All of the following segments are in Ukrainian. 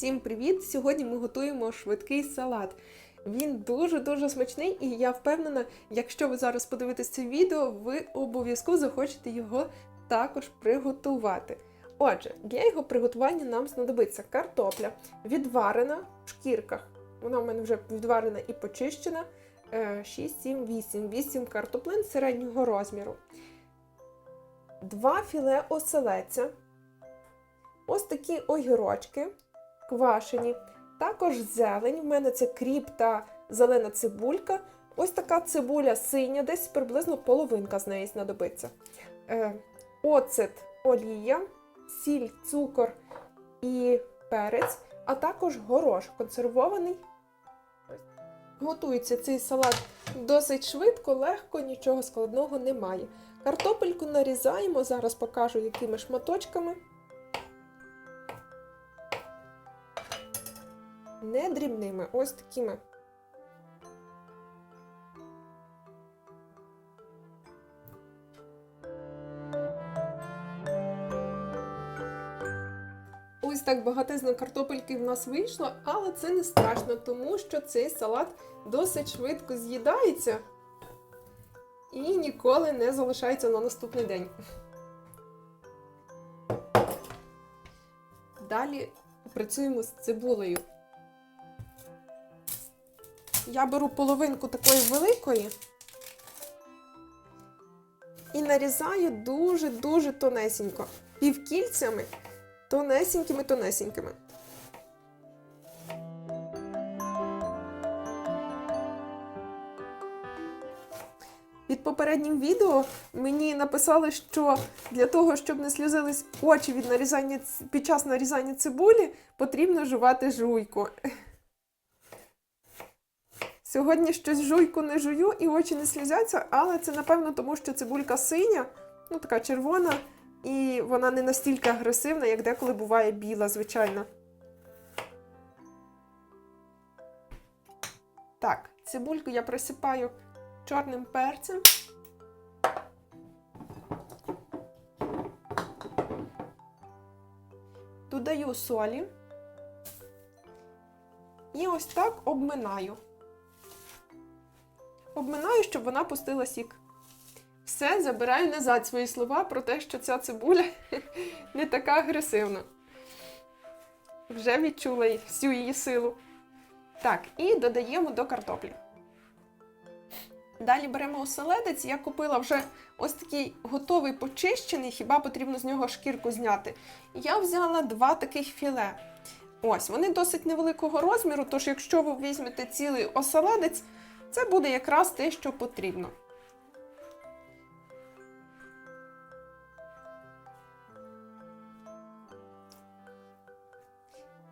Всім привіт! Сьогодні ми готуємо швидкий салат. Він дуже-дуже смачний, і я впевнена, якщо ви зараз подивитесь це відео, ви обов'язково захочете його також приготувати. Отже, для його приготування нам знадобиться картопля, відварена в шкірках. Вона в мене вже відварена і почищена. 6, 7, 8. 8 картоплин середнього розміру. Два філе оселеця. Ось такі огірочки квашені. Також зелень. У мене це кріп та зелена цибулька. Ось така цибуля синя, десь приблизно половинка з неї знадобиться. Е, оцет, олія, сіль, цукор і перець, а також горош консервований. Готується цей салат досить швидко, легко, нічого складного немає. Картопельку нарізаємо, зараз покажу, якими шматочками. Не дрібними, ось такими. Ось так багатизно картопельки в нас вийшло, але це не страшно, тому що цей салат досить швидко з'їдається і ніколи не залишається на наступний день. Далі працюємо з цибулею. Я беру половинку такої великої і нарізаю дуже-дуже тонесенько, півкільцями, тонесенькими-тонесенькими. Під попереднім відео мені написали, що для того, щоб не сльозились очі від нарізання під час нарізання цибулі, потрібно жувати жуйку. Сьогодні щось жуйку не жую і очі не сльозяться, але це напевно тому, що цибулька синя, ну така червона, і вона не настільки агресивна, як деколи буває біла, звичайно. Так, цибульку я присипаю чорним перцем. Додаю солі. І ось так обминаю. Обминаю, щоб вона пустила сік. Все, забираю назад свої слова про те, що ця цибуля не така агресивна. Вже відчула всю її силу. Так, і додаємо до картоплі. Далі беремо оселедець. Я купила вже ось такий готовий почищений, хіба потрібно з нього шкірку зняти. Я взяла два таких філе. Ось, вони досить невеликого розміру, тож якщо ви візьмете цілий оселедець, це буде якраз те, що потрібно.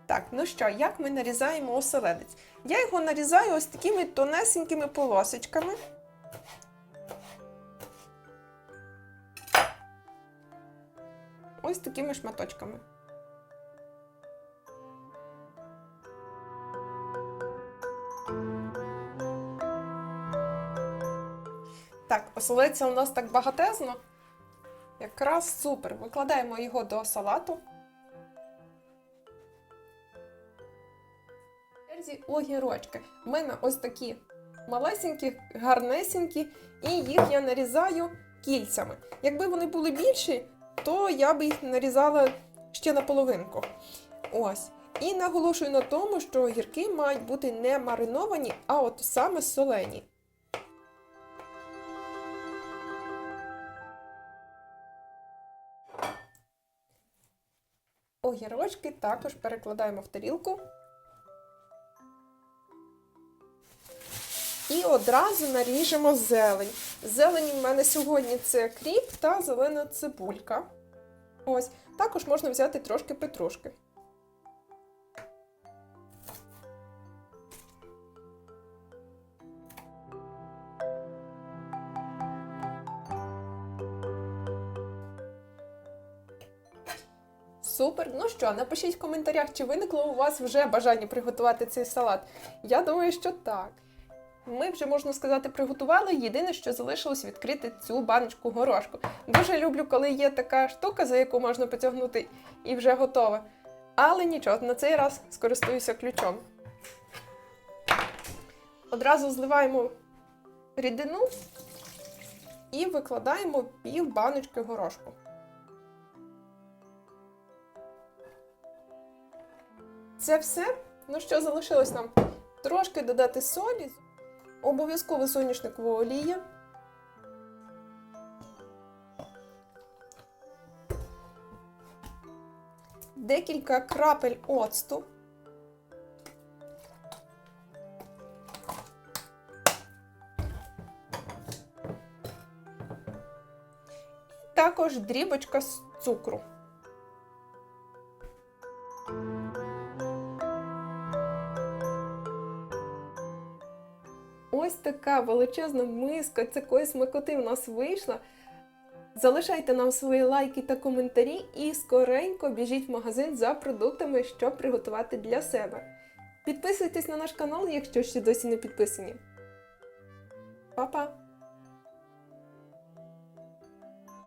Так, ну що, як ми нарізаємо оселедець? Я його нарізаю ось такими тонесенькими полосочками. Ось такими шматочками. Так, оселедця у нас так багатезно. Якраз супер. Викладаємо його до салату. черзі огірочки. У мене ось такі малесенькі, гарнесенькі, і їх я нарізаю кільцями. Якби вони були більші, то я би їх нарізала ще на половинку. Ось. І наголошую на тому, що огірки мають бути не мариновані, а от саме солені. Огірочки також перекладаємо в тарілку. І одразу наріжемо зелень. Зелень в мене сьогодні це кріп та зелена цибулька. Ось. Також можна взяти трошки петрушки. Супер. Ну що, напишіть в коментарях, чи виникло у вас вже бажання приготувати цей салат. Я думаю, що так. Ми вже, можна сказати, приготували. Єдине, що залишилось відкрити цю баночку горошку. Дуже люблю, коли є така штука, за яку можна потягнути і вже готове. Але нічого, на цей раз скористуюся ключом. Одразу зливаємо рідину і викладаємо пів баночки горошку. Це все. Ну що, залишилось нам трошки додати солі, обов'язково соняшникова олія. Декілька крапель оцту. Також дрібочка з цукру. Ось така величезна миска такої смакоти в нас вийшла. Залишайте нам свої лайки та коментарі і скоренько біжіть в магазин за продуктами, щоб приготувати для себе. Підписуйтесь на наш канал, якщо ще досі не підписані. Па-па!